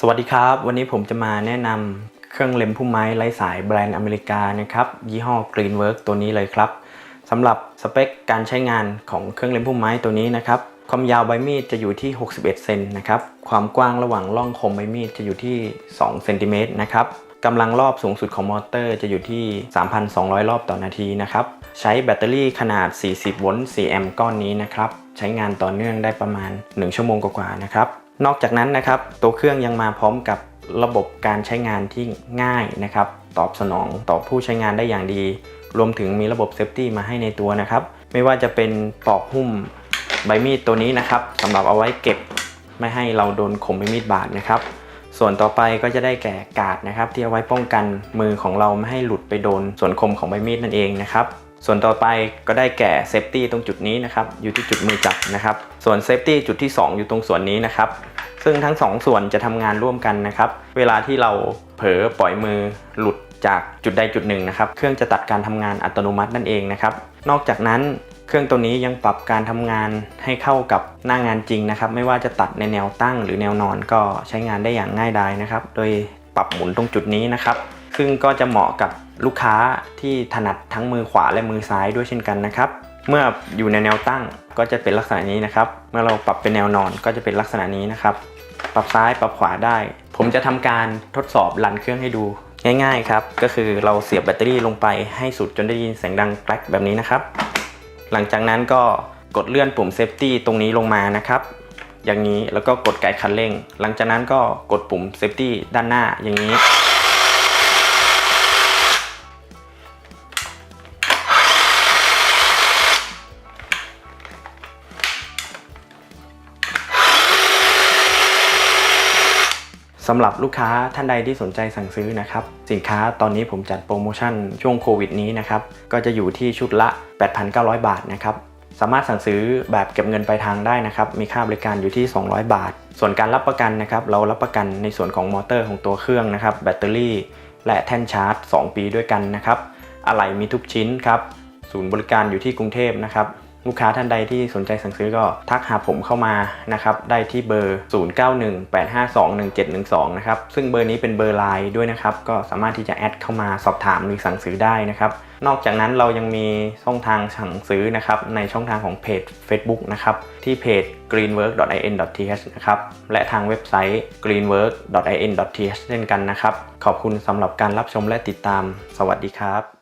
สวัสดีครับ วันนี้ผมจะมาแนะนำเครื่องเล็มพุ่มไม้ไร้สายแบรนด์อเมริกานะครับยี่ห้อ Greenwork ตัวนี้เลยครับสำหรับสเปคการใช้งานของเครื่องเล็มพุ่มไม้ตัวนี้นะครับความยาวใบมีดจะอยู่ที่ 61 เซนนะครับความกว้างระหว่างร่องคมใบมีดจะอยู่ที่2เซนติเมตรนะครับกำลังรอบสูงสุดของมอเตอร์จะอยู่ที่ 3,200 รอบต่อนาทีนะครับใช้แบตเตอรี่ขนาด 40 โวลต์ 4 แอมป์ก้อนนี้นะครับใช้งานต่อเนื่องได้ประมาณ 1 ชั่วโมงกว่าๆนะครับ นอกจากนั้นนะครับตัวเครื่องยังมาพร้อมกับระบบการใช้งานที่ง่ายนะครับ ตอบสนองต่อผู้ใช้งานได้อย่างดี รวมถึงมีระบบเซฟตี้มาให้ในตัวนะครับ ไม่ว่าจะเป็นปลอกหุ้มใบมีดตัวนี้นะครับสำหรับเอาไว้เก็บไม่ให้เราโดนคมใบมีดบาดนะครับ ส่วนต่อไปก็จะได้แก่กาดนะครับ ที่เอาไว้ป้องกันมือของเราไม่ให้หลุดไปโดนส่วนคมของใบมีดนั่นเองนะครับ ส่วนต่อไปก็ได้แก่เซฟตี้ตรงจุดนี้นะครับ อยู่ที่จุดมือจับนะครับ ส่วนเซฟตี้จุดที่ 2 อยู่ตรงส่วนนี้นะครับ ซึ่งทั้ง 2ส่วนจะทำงานร่วมกันนะครับ เวลาที่เราเผลอปล่อยมือหลุดจากจุดใดจุดหนึ่งนะครับ เครื่องจะตัดการทำงานอัตโนมัตินั่นเองนะครับ นอกจากนั้นเครื่องตัวนี้ยังปรับการทำงานให้เข้ากับหน้างานจริงนะครับ ไม่ว่าจะตัดในแนวตั้งหรือแนวนอนก็ใช้งานได้อย่างง่ายดายนะครับ โดยปรับหมุนตรงจุดนี้นะครับ ซึ่งก็จะเหมาะกับ ลูกค้าที่ถนัดทั้งมือขวาและมือซ้ายด้วยเช่นกันนะครับ เมื่ออยู่ในแนวตั้งก็จะเป็นลักษณะนี้นะครับ เมื่อเราปรับเป็นแนวนอนก็จะเป็นลักษณะนี้นะครับ ปรับซ้ายปรับขวาได้ ผมจะทำการทดสอบรันเครื่องให้ดูง่าย ๆครับ ก็คือเราเสียบแบตเตอรี่ลงไปให้สุดจนได้ยินเสียงดังแกลกแบบนี้นะครับ หลังจากนั้นก็กดเลื่อนปุ่มเซฟตี้ตรงนี้ลงมานะครับ อย่างนี้แล้วก็กดไกคันเร่ง หลังจากนั้นก็กดปุ่มเซฟตี้ด้านหน้าอย่างนี้ สำหรับลูกค้าท่านใดที่สนใจสั่งซื้อนะครับ สินค้าตอนนี้ผมจัดโปรโมชั่นช่วงโควิดนี้นะครับ ก็จะอยู่ที่ชุดละ 8,900 บาทนะครับสามารถสั่งซื้อแบบเก็บเงินปลายทางได้นะครับ มีค่าบริการอยู่ที่ 200 บาท ส่วนการรับประกันนะครับ เรารับประกันในส่วนของมอเตอร์ของตัวเครื่องนะครับ แบตเตอรี่ และแท่นชาร์จ 2 ปีด้วยกันนะครับ อะไหล่มีทุกชิ้นครับ ศูนย์บริการอยู่ที่กรุงเทพนะครับ ลูกค้าท่านใดที่สนใจสั่งซื้อก็ทักหาผมเข้ามานะครับได้ที่เบอร์ 0918521712 นะครับ ซึ่งเบอร์นี้เป็นเบอร์ไลน์ด้วยนะครับ ก็สามารถที่จะแอดเข้ามาสอบถามหรือสั่งซื้อได้นะครับ นอกจากนั้นเรายังมีช่องทางสั่งซื้อนะครับ ในช่องทางของเพจ Facebook นะครับ ที่เพจ greenwork.in.th นะครับ และทางเว็บไซต์ greenwork.in.th เช่นกันนะครับ ขอบคุณสำหรับการรับชมและติดตาม สวัสดีครับ